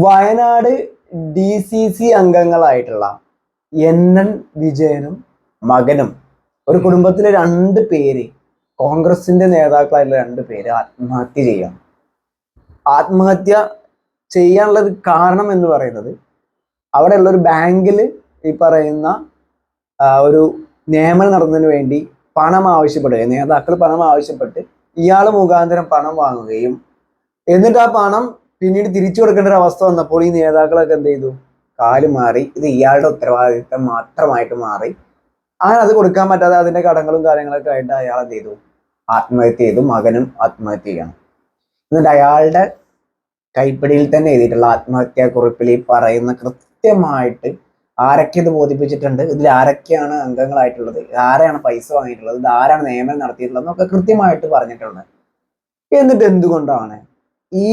Wayanad D C C അംഗങ്ങളായിട്ടുള്ള N N വിജയനും മകനും. ഒരു കുടുംബത്തിലെ രണ്ട് പേര് കോൺഗ്രസിന്റെ നേതാക്കളായിട്ടുള്ള രണ്ട് പേര് ആത്മഹത്യ ചെയ്യാം ആത്മഹത്യ ചെയ്യാനുള്ള ഒരു കാരണം എന്ന് പറയുന്നത് അവിടെയുള്ള ഒരു ബാങ്കിൽ ഈ പറയുന്ന ഒരു നിയമനം നടന്നതിന് വേണ്ടി പണം ആവശ്യപ്പെടുകയും നേതാക്കൾ പണം ആവശ്യപ്പെട്ട് ഇയാൾ മുഖാന്തരം പണം വാങ്ങുകയും എന്നിട്ട് ആ പണം പിന്നീട് തിരിച്ചു കൊടുക്കേണ്ട ഒരു അവസ്ഥ വന്നപ്പോൾ ഈ നേതാക്കളൊക്കെ എന്ത് ചെയ്തു? കാൽ മാറി. ഇത് ഇയാളുടെ ഉത്തരവാദിത്തം മാത്രമായിട്ട് മാറി. അങ്ങനെ അത് കൊടുക്കാൻ പറ്റാതെ അതിന്റെ കടങ്ങളും കാര്യങ്ങളൊക്കെ ആയിട്ട് അയാൾ എന്ത് ചെയ്തു? ആത്മഹത്യ ചെയ്തു. മകനും ആത്മഹത്യ ചെയ്യണം. എന്നിട്ട് അയാളുടെ കൈപ്പിടിയിൽ തന്നെ എഴുതിയിട്ടുള്ള ആത്മഹത്യാ കുറിപ്പിൽ ഈ പറയുന്ന കൃത്യമായിട്ട് ആരൊക്കെ ഇത് ബോധിപ്പിച്ചിട്ടുണ്ട്? ഇതിൽ ആരൊക്കെയാണ് അംഗങ്ങളായിട്ടുള്ളത്? ആരാണ് പൈസ വാങ്ങിയിട്ടുള്ളത്? ഇത് ആരാണ് നിയമനം നടത്തിയിട്ടുള്ളത് എന്നൊക്കെ കൃത്യമായിട്ട് പറഞ്ഞിട്ടുണ്ട്. എന്നിട്ട് എന്തുകൊണ്ടാണ് ഈ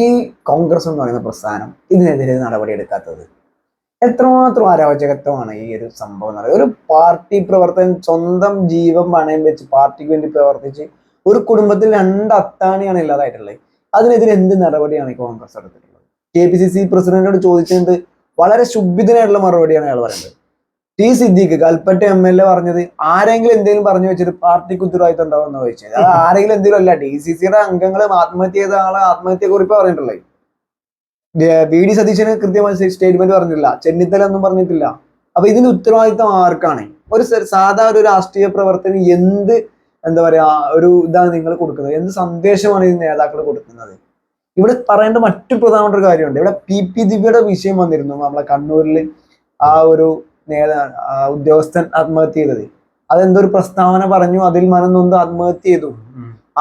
കോൺഗ്രസ് എന്ന് പറയുന്ന പ്രസ്ഥാനം ഇതിനെതിരെ നടപടി എടുക്കാത്തത്? എത്രമാത്രം അരാജകത്വമാണ് ഈ ഒരു സംഭവം എന്ന് ഒരു പാർട്ടി പ്രവർത്തകൻ സ്വന്തം ജീവൻ പണയം വെച്ച് പാർട്ടിക്ക് വേണ്ടി പ്രവർത്തിച്ച് ഒരു കുടുംബത്തിൽ രണ്ട് അത്താണിയാണ് ഇല്ലാതായിട്ടുള്ളത്. അതിനെതിരെ എന്ത് നടപടിയാണ് കോൺഗ്രസ് എടുത്തിട്ടുള്ളത് കെ പി സി സി പ്രസിഡന്റിനോട് ചോദിച്ചത് വളരെ ശുഭിതനായിട്ടുള്ള മറുപടിയാണ് അയാൾ പറയുന്നത്. T Siddique Kalpetta M L A പറഞ്ഞത് ആരെങ്കിലും എന്തെങ്കിലും പറഞ്ഞു വെച്ചിട്ട് പാർട്ടിക്ക് ഉത്തരവാദിത്തം ഉണ്ടാവുമെന്ന് ചോദിച്ചത് അത് ആരെങ്കിലും എന്തെങ്കിലും അല്ല. ഡി സി സിയുടെ അംഗങ്ങൾ ആത്മഹത്യ ചെയ്ത ആളെ ആത്മഹത്യ കുറിപ്പ് പറഞ്ഞിട്ടുള്ളത്. ബി ഡി സതീശന് കൃത്യമായി സ്റ്റേറ്റ്മെന്റ് പറഞ്ഞിട്ടില്ല. ചെന്നിത്തല ഒന്നും പറഞ്ഞിട്ടില്ല. അപ്പൊ ഇതിന് ഉത്തരവാദിത്തം ആർക്കാണ്? ഒരു സാധാരണ ഒരു രാഷ്ട്രീയ പ്രവർത്തനം എന്ത് എന്താ പറയാ ഒരു ഇതാണ് നിങ്ങൾ കൊടുക്കുന്നത്? എന്ത് സന്ദേശമാണ് ഈ നേതാക്കൾ കൊടുക്കുന്നത്? ഇവിടെ പറയേണ്ട മറ്റു പ്രധാനപ്പെട്ട ഒരു കാര്യമുണ്ട്. ഇവിടെ പി. പി. ദിവ്യയുടെ വിഷയം വന്നിരുന്നു. നമ്മളെ കണ്ണൂരിൽ ആ ഒരു ഉദ്യോഗസ്ഥൻ ആത്മഹത്യ ചെയ്തത്. അതെന്തോ ഒരു പ്രസ്താവന പറഞ്ഞു അതിൽ മനം നൊന്ത് ആത്മഹത്യ ചെയ്തു.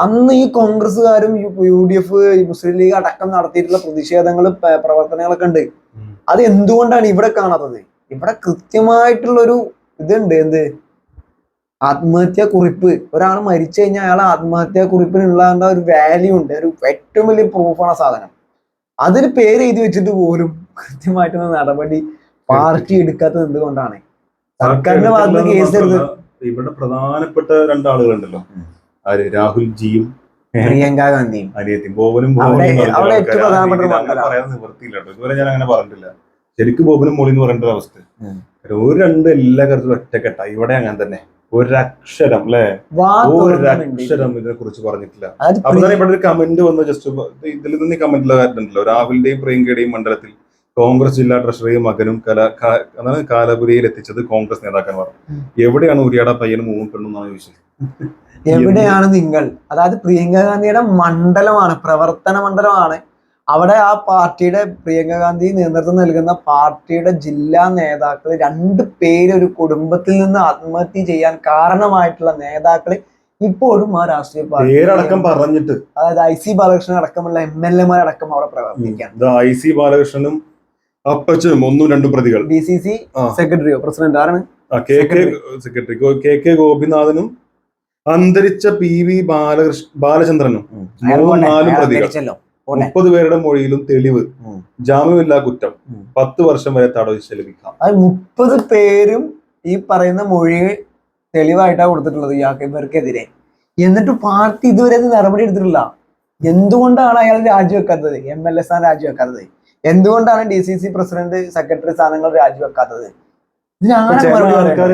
അന്ന് ഈ കോൺഗ്രസ്സുകാരും U D F Muslim League അടക്കം നടത്തിയിട്ടുള്ള പ്രതിഷേധങ്ങൾ പ്രവർത്തനങ്ങളൊക്കെ ഉണ്ട്. അത് എന്തുകൊണ്ടാണ് ഇവിടെ കാണാത്തത്? ഇവിടെ കൃത്യമായിട്ടുള്ളൊരു ഇതുണ്ട്. എന്ത്? ആത്മഹത്യ കുറിപ്പ്. ഒരാൾ മരിച്ചു കഴിഞ്ഞാൽ അയാൾ ആത്മഹത്യാ കുറിപ്പിനുള്ള ഒരു വാല്യൂ ഉണ്ട്. ഒരു ഏറ്റവും വലിയ പ്രൂഫാണ് സാധനം. അതിന് പേര് എഴുതി വെച്ചിട്ട് പോലും കൃത്യമായിട്ടുള്ള നടപടി പാർട്ടി എടുക്കാത്തത് എന്തുകൊണ്ടാണ്? സർക്കാരിന്റെ ഭാഗത്ത് കേസ് എടുത്ത് ഇവിടെ പ്രധാനപ്പെട്ട രണ്ടാളുകളുണ്ടല്ലോ. ആര്? രാഹുൽ ജിയും പ്രിയങ്ക ഗാന്ധിയും. അനിയത്തിയും ബോബനും പറയാൻ നിവൃത്തിയില്ല കേട്ടോ. ഇതുവരെ ഞാൻ അങ്ങനെ പറഞ്ഞിട്ടില്ല. ശരിക്കും ബോബനും മോളി എന്ന് പറയേണ്ട അവസ്ഥ. ഒരു രണ്ട് എല്ലാ കാര്യത്തിലും ഒറ്റക്കെട്ട. ഇവിടെ അങ്ങനെ തന്നെ. ഒരക്ഷരം അല്ലെ? ഒരക്ഷരം. ഇതിനെ കുറിച്ച് പറഞ്ഞിട്ടില്ല. അപ്പൊ ഇവിടെ ഒരു കമന്റ് വന്നു. ജസ്റ്റ് ഇതിൽ നിന്ന് കമന്റിലെ കാര്യമുണ്ടല്ലോ രാഹുലിന്റെയും പ്രിയങ്കയുടെയും മണ്ഡലത്തിൽ കോൺഗ്രസ് ജില്ലാ ട്രഷറിയും മകനും കല അതാണ് കാലപുരിയിൽ എത്തിച്ചത് കോൺഗ്രസ് നേതാക്കന്മാർ. എവിടെയാണ് ഉരിയാട പയ്യനും മൂന്നും പെണ്ണും എന്നാണ് ചോദിച്ചത്? എവിടെയാണ് നിങ്ങൾ? അതായത് പ്രിയങ്ക ഗാന്ധിയുടെ മണ്ഡലമാണ് പ്രവർത്തന മണ്ഡലമാണ്. അവിടെ ആ പാർട്ടിയുടെ പ്രിയങ്ക ഗാന്ധി നേതൃത്വം നൽകുന്ന പാർട്ടിയുടെ ജില്ലാ നേതാക്കൾ രണ്ട് പേര് ഒരു കുടുംബത്തിൽ നിന്ന് ആത്മഹത്യ ചെയ്യാൻ കാരണമായിട്ടുള്ള നേതാക്കൾ ഇപ്പോഴും ആ രാഷ്ട്രീയ പാർട്ടി പേരടക്കം പറഞ്ഞിട്ട്. അതായത് ഐ സി ബാലകൃഷ്ണൻ അടക്കമുള്ള എം എൽ എമാരടക്കം അവിടെ പ്രവർത്തിക്കാൻ ഇത് ഐ സി ബാലകൃഷ്ണനും അപ്പച്ചനും ഒന്നും രണ്ടും പ്രതികൾ. ഡി സി സി സെക്രട്ടറിയോ പ്രസിഡന്റ് ആരാണ്? K K secretary K K ഗോപിനാഥനും അന്തരിച്ച പി വി ബാലകൃഷ്ണ ബാലചന്ദ്രനും മൂന്നും നാലും പ്രതികൾ. മുപ്പത് പേരുടെ മൊഴിയിലും തെളിവ്. ജാമ്യമില്ലാ കുറ്റം. പത്ത് വർഷം വരെ തടവ് ലഭിക്കാം അത് മുപ്പത് പേരും ഈ പറയുന്ന മൊഴി തെളിവായിട്ടാണ് കൊടുത്തിട്ടുള്ളത് ഇയാൾക്ക് ഇവർക്കെതിരെ. എന്നിട്ട് പാർട്ടി ഇതുവരെ ഇത് നടപടി എടുത്തിട്ടില്ല. എന്തുകൊണ്ടാണ് അയാൾ രാജിവെക്കാത്തത്? എം എൽ എ സ്ഥാനം രാജിവെക്കാത്തത്. എന്തുകൊണ്ടാണ് D C C president secretary സ്ഥാനങ്ങൾ രാജിവെക്കാത്തത്? ആൾക്കാർ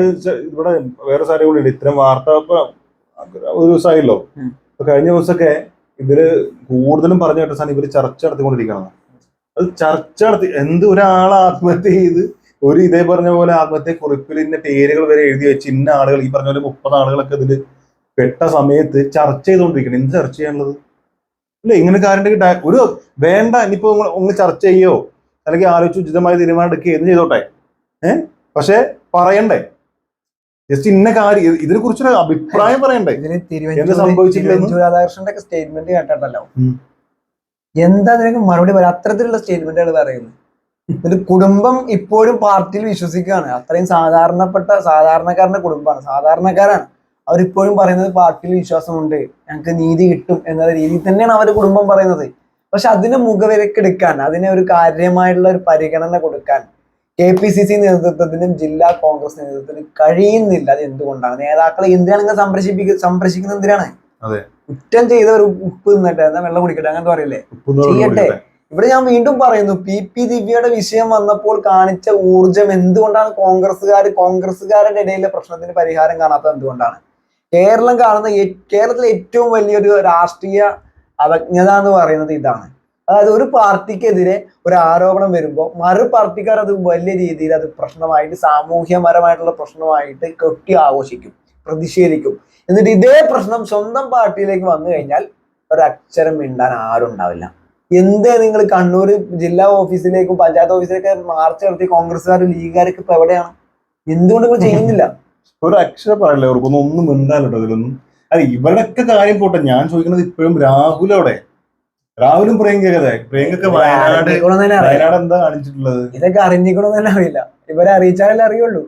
ഇവിടെ വേറെ കൂടി ഇത്തരം വാർത്ത ഒരു ദിവസമായല്ലോ. കഴിഞ്ഞ ദിവസമൊക്കെ ഇവർ കൂടുതലും പറഞ്ഞു കേട്ട സാധനം ഇവർ ചർച്ച നടത്തിക്കൊണ്ടിരിക്കണം അത് ചർച്ച നടത്തി എന്ത് ഒരാൾ ആത്മഹത്യ ചെയ്ത് ഒരു ഇതേ പറഞ്ഞ പോലെ ആത്മഹത്യ കുറിപ്പിൽ ഇന്ന പേരുകൾ വരെ എഴുതി വെച്ച് ഇന്ന ആളുകൾ ഈ പറഞ്ഞ പോലെ മുപ്പത് ആളുകളൊക്കെ ഇതിൽ പെട്ട സമയത്ത് ചർച്ച ചെയ്തുകൊണ്ടിരിക്കണം എന്ത് ചർച്ച ചെയ്യാനുള്ളത് ഇല്ല ഇങ്ങനെ കാര്യം ഒരു വേണ്ട ഇനിയിപ്പോ ഒന്ന് ചർച്ച ചെയ്യോ? അല്ലെങ്കിൽ ആലോചിച്ച് ഉചിതമായ തീരുമാനം എടുക്കുക എന്ത് ചെയ്തോട്ടെ? ഏഹ് പക്ഷെ പറയണ്ടേ? ജസ്റ്റ് ഇന്ന കാര്യം ഇതിനെ കുറിച്ചൊരു അഭിപ്രായം പറയണ്ടേ? രാധാകൃഷ്ണന്റെ സ്റ്റേറ്റ്മെന്റ് കേട്ടിട്ടല്ലോ എന്താ നിനക്ക് മറുപടി പറയാം? അത്തരത്തിലുള്ള സ്റ്റേറ്റ്മെന്റുകൾ പറയുന്നത്. ഒരു കുടുംബം ഇപ്പോഴും പാർട്ടിയിൽ വിശ്വസിക്കുകയാണ്. അത്രയും സാധാരണപ്പെട്ട സാധാരണക്കാരന്റെ കുടുംബമാണ്. സാധാരണക്കാരാണ്. അവരിപ്പോഴും പറയുന്നത് പാർട്ടിയിൽ വിശ്വാസമുണ്ട് ഞങ്ങൾക്ക് നീതി കിട്ടും എന്ന രീതിയിൽ തന്നെയാണ് അവരുടെ കുടുംബം പറയുന്നത്. പക്ഷെ അതിനെ മുഖവിലക്കെടുക്കാൻ അതിനെ ഒരു കാര്യമായിട്ടുള്ള ഒരു പരിഗണന കൊടുക്കാൻ കെ പി സി സി നേതൃത്വത്തിനും ജില്ലാ കോൺഗ്രസ് നേതൃത്വത്തിനും കഴിയുന്നില്ല അത് എന്തുകൊണ്ടാണ്? നേതാക്കളെ എന്തിനാണ് നിങ്ങൾ സംരക്ഷിപ്പിക്ക സംരക്ഷിക്കുന്നത് എന്തിനാണ്. കുറ്റം ചെയ്ത ഒരു ഉപ്പ് നിന്നിട്ട് എന്നാ വെള്ളം കുടിക്കട്ടെ? അങ്ങനത്തെ പറയില്ലേ? ചെയ്യട്ടെ. ഇവിടെ ഞാൻ വീണ്ടും പറയുന്നു പി പി ദിവ്യയുടെ വിഷയം വന്നപ്പോൾ കാണിച്ച ഊർജം എന്തുകൊണ്ടാണ് കോൺഗ്രസ്സുകാർ കോൺഗ്രസ്സുകാരുടെ ഇടയിലെ പ്രശ്നത്തിന് പരിഹാരം കാണാത്തത് എന്തുകൊണ്ടാണ്? കേരളം കാണുന്ന കേരളത്തിലെ ഏറ്റവും വലിയൊരു രാഷ്ട്രീയ അവജ്ഞത എന്ന് പറയുന്നത് ഇതാണ്. അതായത് ഒരു പാർട്ടിക്കെതിരെ ഒരു ആരോപണം വരുമ്പോൾ മറു പാർട്ടിക്കാർ അത് വലിയ രീതിയിൽ അത് പ്രശ്നമായിട്ട് സാമൂഹ്യപരമായിട്ടുള്ള പ്രശ്നമായിട്ട് കെട്ടി ആഘോഷിക്കും പ്രതിഷേധിക്കും. എന്നിട്ട് ഇതേ പ്രശ്നം സ്വന്തം പാർട്ടിയിലേക്ക് വന്നു കഴിഞ്ഞാൽ ഒരക്ഷരം മിണ്ടാൻ ആരും ഉണ്ടാവില്ല. എന്തേ നിങ്ങൾ കണ്ണൂർ ജില്ലാ ഓഫീസിലേക്കും പഞ്ചായത്ത് ഓഫീസിലേക്കും മാർച്ച് നടത്തി കോൺഗ്രസ്സുകാരും ലീഗുകാരൊക്കെ ഇപ്പൊ എവിടെയാണ്? എന്തുകൊണ്ട് നിങ്ങൾ ചെയ്യുന്നില്ല? ഒരു അക്ഷരം പറയല്ലേ അവർക്കൊന്നും ഒന്നും മിണ്ടാലോ ഇതിലൊന്നും. അല്ല ഇവരുടെയൊക്കെ കാര്യം പോട്ടെ ഞാൻ ചോദിക്കുന്നത് ഇപ്പോഴും രാഹുലോടെ രാഹുലും പ്രിയങ്കതെ പ്രിയങ്കൊക്കെ വയനാട്. വയനാട് എന്താ കാണിച്ചിട്ടുള്ളത്? ഇതൊക്കെ അറിഞ്ഞിക്കണമെന്ന് തന്നെ അറിയില്ല. ഇവരെ അറിയിച്ചാലല്ലേ അറിയുള്ളൂ.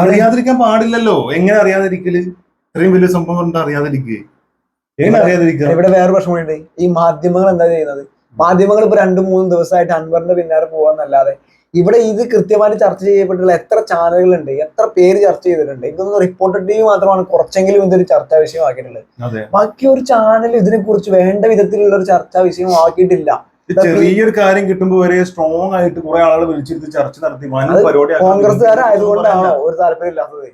അറിയാതിരിക്കാൻ പാടില്ലല്ലോ. എങ്ങനെ അറിയാതിരിക്കൽ? ഇത്രയും വലിയ സംഭവം അറിയാതിരിക്കേ. അറിയാതിരിക്കുക എങ്ങനെ അറിയാതിരിക്കുക? ഇവിടെ വേറെ പ്രശ്നമുണ്ട്. ഈ മാധ്യമങ്ങൾ എന്താ ചെയ്യുന്നത്? മാധ്യമങ്ങൾ ഇപ്പൊ രണ്ടു മൂന്ന് ദിവസമായിട്ട് അൻവറിന്റെ പിന്നാലെ പോവാന്നല്ലാതെ ഇവിടെ ഇത് കൃത്യമായിട്ട് ചർച്ച ചെയ്യപ്പെട്ടിട്ടുള്ള എത്ര ചാനലുകളുണ്ട് എത്ര പേര് ചർച്ച ചെയ്തിട്ടുണ്ട് ഇതൊന്നും റിപ്പോർട്ടഡ് ടി മാത്രമാണ് കുറച്ചെങ്കിലും ഇതൊരു ചർച്ചാ വിഷയമാക്കിയിട്ടുള്ളത്. ബാക്കി ഒരു ചാനൽ ഇതിനെ കുറിച്ച് വേണ്ട വിധത്തിലുള്ള ഒരു ചർച്ചാ വിഷയമാക്കിയിട്ടില്ല ചെറിയൊരു കാര്യം കിട്ടുമ്പോൾ വരെ സ്ട്രോങ് ആയിട്ട് കുറെ ആളുകൾ വിളിച്ചിരുത്തി ചർച്ച നടത്തി കോൺഗ്രസ്സുകാരായതുകൊണ്ടാണോ ഒരു താല്പര്യം ഇല്ലാത്തത്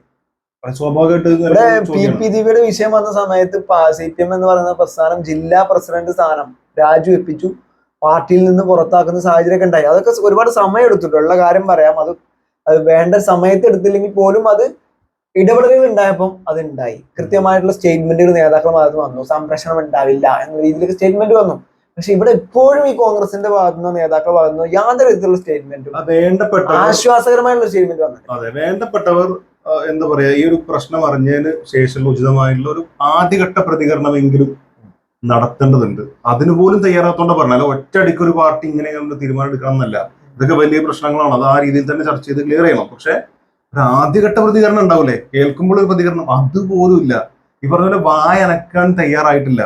സ്വാഭാവികമായിട്ട് പി പി വിഷയം വന്ന സമയത്ത് സി പി എം എന്ന് പറയുന്ന പ്രസ്ഥാനം ജില്ലാ പ്രസിഡന്റ് സ്ഥാനം രാജിവെപ്പിച്ചു പാർട്ടിയിൽ നിന്ന് പുറത്താക്കുന്ന സാഹചര്യമൊക്കെ ഉണ്ടായി. അതൊക്കെ ഒരുപാട് സമയം എടുത്തിട്ടുണ്ട്. ഉള്ള കാര്യം പറയാം. അത് അത് വേണ്ട സമയത്ത് എടുത്തില്ലെങ്കിൽ പോലും അത് ഇടപെടലുകൾ ഉണ്ടായപ്പം അത് ഉണ്ടായി കൃത്യമായിട്ടുള്ള സ്റ്റേറ്റ്മെന്റുകൾ നേതാക്കളുടെ ഭാഗത്ത് വന്നു. സംരക്ഷണം ഉണ്ടാവില്ല എന്ന രീതിയിലേക്ക് സ്റ്റേറ്റ്മെന്റ് വന്നു. പക്ഷെ ഇവിടെ എപ്പോഴും ഈ കോൺഗ്രസിന്റെ ഭാഗത്തുനിന്നോ നേതാക്കളുടെ ഭാഗത്തുനിന്നോ യാതൊരു വിധത്തിലുള്ള സ്റ്റേറ്റ്മെന്റും ആശ്വാസകരമായിട്ടുള്ള സ്റ്റേറ്റ്മെന്റ് വന്നു അതെ വേണ്ടപ്പെട്ടവർ എന്താ പറയാ ഈ ഒരു പ്രശ്നം അറിഞ്ഞതിന് ശേഷമുള്ള ഉചിതമായിട്ടുള്ള ഒരു ആദ്യഘട്ട പ്രതികരണമെങ്കിലും നടത്തേണ്ടതുണ്ട്. അതിന് പോലും തയ്യാറാത്തോണ്ട് പറഞ്ഞാൽ ഒറ്റയടിക്ക് ഒരു പാർട്ടി ഇങ്ങനെ തീരുമാനം എടുക്കണം എന്നല്ല ഇതൊക്കെ വലിയ പ്രശ്നങ്ങളാണ്. അത് ആ രീതിയിൽ തന്നെ ചർച്ച ചെയ്ത് ക്ലിയർ ചെയ്യണം. പക്ഷെ ഒരു ആദ്യഘട്ട പ്രതികരണം ഉണ്ടാവില്ലേ? കേൾക്കുമ്പോൾ ഒരു പ്രതികരണം. അതുപോലും ഇല്ല. ഈ പറഞ്ഞ പോലെ വായ അനക്കാൻ തയ്യാറായിട്ടില്ല.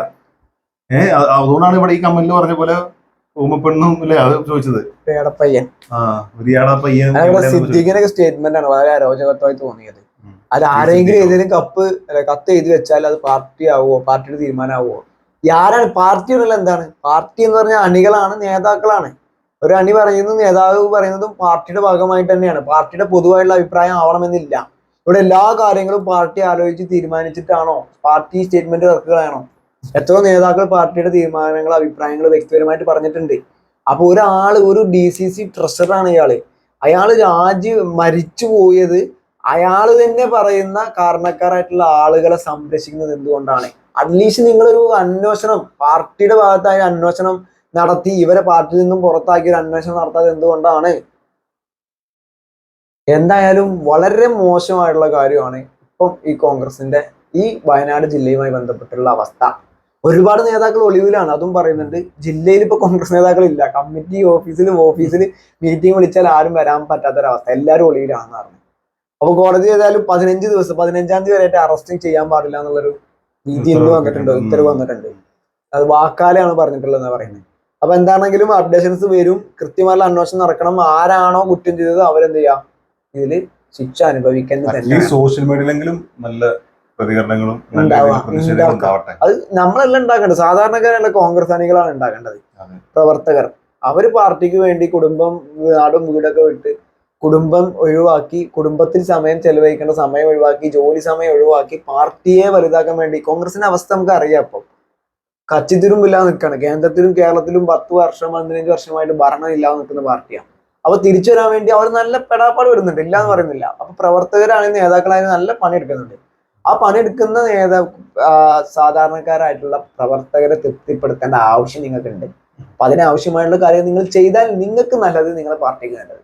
ഏഹ് അതുകൊണ്ടാണ് ഇവിടെ ഈ കമന്റിൽ പറഞ്ഞ പോലെ ഓമപ്പെണ്ണും അല്ലേ അത് ചോദിച്ചത്. സ്റ്റേറ്റ്മെന്റ് ആണ് വളരെ അരോചകത്വമായി തോന്നിയത്. അത് ആരെങ്കിലും ഏതെങ്കിലും കപ്പ് കത്ത് എഴുതി വെച്ചാൽ അത് പാർട്ടി ആവുമോ പാർട്ടിയുടെ തീരുമാനമാവുമോ ആരാണ്? പാർട്ടി എന്നുള്ള എന്താണ്? പാർട്ടി എന്ന് പറഞ്ഞാൽ അണികളാണ് നേതാക്കളാണ്. ഒരു അണി പറയുന്നതും നേതാവ് പറയുന്നതും പാർട്ടിയുടെ ഭാഗമായിട്ട് തന്നെയാണ്. പാർട്ടിയുടെ പൊതുവായുള്ള അഭിപ്രായം ആവണമെന്നില്ല. ഇവിടെ എല്ലാ കാര്യങ്ങളും പാർട്ടി ആലോചിച്ച് തീരുമാനിച്ചിട്ടാണോ? പാർട്ടി സ്റ്റേറ്റ്മെന്റ് ഇറക്കുകയാണോ എത്രയോ നേതാക്കൾ പാർട്ടിയുടെ തീരുമാനങ്ങൾ അഭിപ്രായങ്ങൾ വ്യക്തിപരമായിട്ട് പറഞ്ഞിട്ടുണ്ട്. അപ്പൊ ഒരാൾ ഒരു ഡി സി സി ട്രഷറാണ് ഇയാൾ. അയാൾ രാജി മരിച്ചു പോയത് അയാൾ തന്നെ പറയുന്ന കാരണക്കാരായിട്ടുള്ള ആളുകളെ സംരക്ഷിക്കുന്നത് എന്തുകൊണ്ടാണ്? അറ്റ്ലീസ്റ്റ് നിങ്ങളൊരു അന്വേഷണം പാർട്ടിയുടെ ഭാഗത്തായ അന്വേഷണം നടത്തി ഇവരെ പാർട്ടിയിൽ നിന്നും പുറത്താക്കി ഒരു അന്വേഷണം നടത്താതെ എന്തുകൊണ്ടാണ്? എന്തായാലും വളരെ മോശമായിട്ടുള്ള കാര്യമാണ് ഇപ്പം ഈ കോൺഗ്രസിന്റെ ഈ വയനാട് ജില്ലയുമായി ബന്ധപ്പെട്ടുള്ള അവസ്ഥ. ഒരുപാട് നേതാക്കൾ ഒളിവിലാണ് അതും പറയുന്നുണ്ട്. ജില്ലയിൽ ഇപ്പൊ കോൺഗ്രസ് നേതാക്കൾ ഇല്ല കമ്മിറ്റി ഓഫീസിലും ഓഫീസിൽ മീറ്റിംഗ് വിളിച്ചാൽ ആരും വരാൻ പറ്റാത്തൊരവസ്ഥ. എല്ലാവരും ഒളിവിലാണെന്ന് പറഞ്ഞു അപ്പൊ കോടതി ഏതായാലും പതിനഞ്ച് ദിവസം പതിനഞ്ചാം തീയതി വരെയായിട്ട് അറസ്റ്റിംഗ് ചെയ്യാൻ പാടില്ല എന്നുള്ളൊരു രീതി ഇന്ന് വന്നിട്ടുണ്ട്. ഉത്തരവ് വന്നിട്ടുണ്ട്. അത് വാക്കാലാണ് പറഞ്ഞിട്ടുള്ളത് എന്ന് പറയുന്നത്. അപ്പൊ എന്താണെങ്കിലും അപ്ഡേഷൻസ് വരും കൃത്യമായിട്ടുള്ള അന്വേഷണം നടക്കണം ആരാണോ കുറ്റം ചെയ്തത് അവരെന്ത് ചെയ്യാം? ഇതിൽ ശിക്ഷ അനുഭവിക്കുന്നത് തന്നെ സോഷ്യൽ മീഡിയയിലെങ്കിലും നല്ല പ്രതികരണങ്ങളും അത് നമ്മളെല്ലാം ഉണ്ടാക്കേണ്ടത്. സാധാരണക്കാരല്ല കോൺഗ്രസ് അണികളാണ് ഉണ്ടാക്കേണ്ടത്. പ്രവർത്തകർ. അവർ പാർട്ടിക്ക് വേണ്ടി കുടുംബം നാടും വീടൊക്കെ വിട്ട് കുടുംബം ഒഴിവാക്കി കുടുംബത്തിൽ സമയം ചെലവഴിക്കേണ്ട സമയം ഒഴിവാക്കി ജോലി സമയം ഒഴിവാക്കി പാർട്ടിയെ വലുതാക്കാൻ വേണ്ടി കോൺഗ്രസിന്റെ അവസ്ഥ നമുക്ക് അറിയാം അപ്പം കച്ചിത്തിരുമ്പില്ലാതെ നിൽക്കുകയാണ്. കേന്ദ്രത്തിലും കേരളത്തിലും പത്ത് വർഷം പതിനഞ്ച് വർഷമായിട്ട് ഭരണം ഇല്ലാതെ നിൽക്കുന്ന പാർട്ടിയാണ്. അപ്പൊ തിരിച്ചു വരാൻ വേണ്ടി അവർ നല്ല പെടാപ്പാട് വരുന്നുണ്ട്. ഇല്ല എന്ന് പറയുന്നില്ല. അപ്പൊ പ്രവർത്തകരാണെങ്കിലും നേതാക്കളായാലും നല്ല പണിയെടുക്കുന്നുണ്ട്. ആ പണിയെടുക്കുന്ന നേതാ സാധാരണക്കാരായിട്ടുള്ള പ്രവർത്തകരെ തൃപ്തിപ്പെടുത്തേണ്ട ആവശ്യം നിങ്ങൾക്കുണ്ട്. അപ്പൊ അതിനാവശ്യമായുള്ള കാര്യം നിങ്ങൾ ചെയ്താൽ നിങ്ങൾക്ക് നല്ലത് നിങ്ങളുടെ പാർട്ടിക്ക് നല്ലത്.